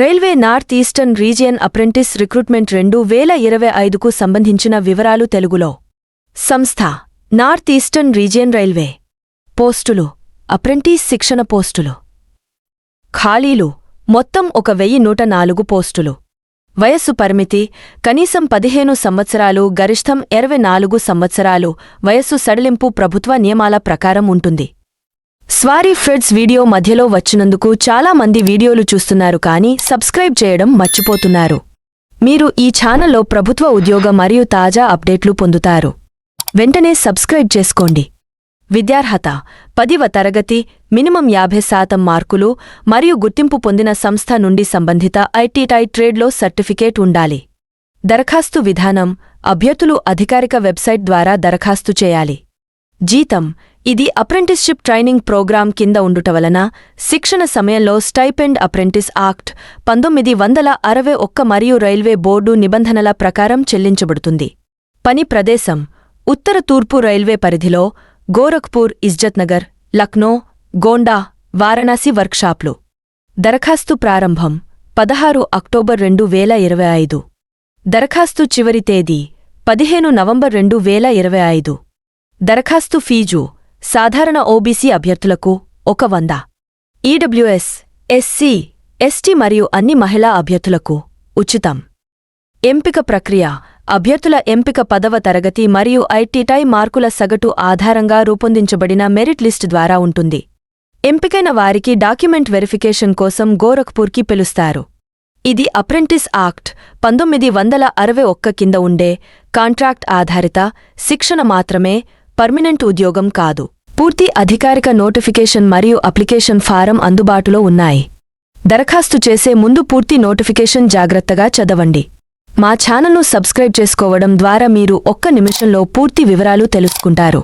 Railway north eastern region apprentice recruitment రెండు వేల ఇరవై ఐదుకు సంబంధించిన వివరాలు తెలుగులో. సంస్థ నార్త్ ఈస్టర్న్ రీజియన్ రైల్వే. పోస్టులు అప్రెంటిస్ శిక్షణ పోస్టులు. ఖాళీలు మొత్తం ఒక వెయ్యి నూట నాలుగు పోస్టులు. వయస్సు పరిమితి కనీసం పదిహేను సంవత్సరాలు గరిష్టం ఇరవై నాలుగు సంవత్సరాలు వయస్సు సడలింపు ప్రభుత్వ నియమాల ప్రకారం ఉంటుంది. స్వారీ ఫ్రెడ్స్ వీడియో మధ్యలో వచ్చినందుకు చాలా మంది వీడియోలు చూస్తున్నారు కానీ సబ్స్క్రైబ్ చేయడం మర్చిపోతున్నారు. మీరు ఈ ఛానల్లో ప్రభుత్వ ఉద్యోగ మరియు తాజా అప్డేట్లు పొందుతారు. వెంటనే సబ్స్క్రైబ్ చేసుకోండి. విద్యార్హత పదివ తరగతి మినిమం యాభై శాతం మార్కులు మరియు గుర్తింపు పొందిన సంస్థ నుండి సంబంధిత ఐటీటై ట్రేడ్లో సర్టిఫికేట్ ఉండాలి. దరఖాస్తు విధానం అభ్యర్థులు అధికారిక వెబ్సైట్ ద్వారా దరఖాస్తు చేయాలి. జీతం ఇది అప్రెంటిస్షిప్ ట్రైనింగ్ ప్రోగ్రాం కింద ఉండుట వలన శిక్షణ సమయంలో స్టైపెండ్ అప్రెంటిస్ యాక్ట్ పంతొమ్మిది వందల అరవై ఒక్క మరియు రైల్వే బోర్డు నిబంధనల ప్రకారం చెల్లించబడుతుంది. పని ప్రదేశం ఉత్తర తూర్పు రైల్వే పరిధిలో గోరఖ్పూర్ ఇజ్జత్నగర్ లక్నో గోండా వారణాసి వర్క్షాప్లు. దరఖాస్తు ప్రారంభం పదహారు అక్టోబర్ రెండు వేల ఇరవై ఐదు. దరఖాస్తు చివరి తేదీ పదిహేను నవంబర్ రెండు వేల ఇరవై ఐదు. దరఖాస్తు ఫీజు సాధారణ ఓబీసీ అభ్యర్థులకు ఒక వంద. ఈడబ్ల్యూఎస్ ఎస్సీ ఎస్టీ మరియు అన్ని మహిళా అభ్యర్థులకు ఉచితం. ఎంపిక ప్రక్రియ అభ్యర్థుల ఎంపిక పదవ తరగతి మరియు ఐటీటై మార్కుల సగటు ఆధారంగా రూపొందించబడిన మెరిట్ లిస్ట్ ద్వారా ఉంటుంది. ఎంపికైన వారికి డాక్యుమెంట్ వెరిఫికేషన్ కోసం గోరఖ్పూర్కి పిలుస్తారు. ఇది అప్రెంటిస్ యాక్ట్ పంతొమ్మిది వందల అరవై ఒక్క కింద ఉండే కాంట్రాక్ట్ ఆధారిత శిక్షణ మాత్రమే పర్మినెంట్ ఉద్యోగం కాదు. పూర్తి అధికారిక నోటిఫికేషన్ మరియు అప్లికేషన్ ఫారం అందుబాటులో ఉన్నాయి. దరఖాస్తు చేసే ముందు పూర్తి నోటిఫికేషన్ జాగ్రత్తగా చదవండి. మా ఛానల్ను సబ్స్క్రైబ్ చేసుకోవడం ద్వారా మీరు ఒక్క నిమిషంలో పూర్తి వివరాలు తెలుసుకుంటారు.